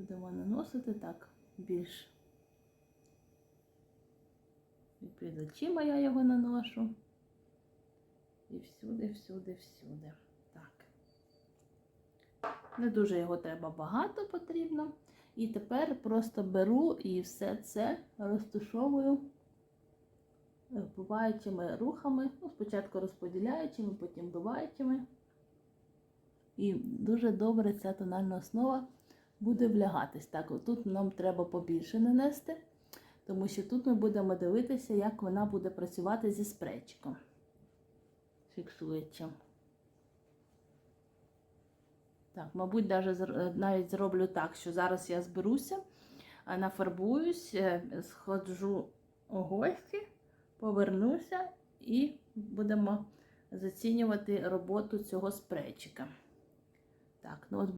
Будемо наносити так більш. І під очима я його наношу. І всюди, всюди, всюди. Так. Не дуже його треба багато потрібно. І тепер просто беру і все це розташовую вбиваючими рухами. Ну, спочатку розподіляючими, потім вбиваючими. І дуже добре ця тональна основа буде влягатись. Так, тут нам треба побільше нанести, тому що тут ми будемо дивитися, як вона буде працювати зі спрейчиком. Фіксуючим. Так, мабуть, навіть зроблю так, що зараз я зберуся, нафарбуюсь, е, сходжу у гості, повернуся і будемо зацінювати роботу цього спрейчика. Так, ну от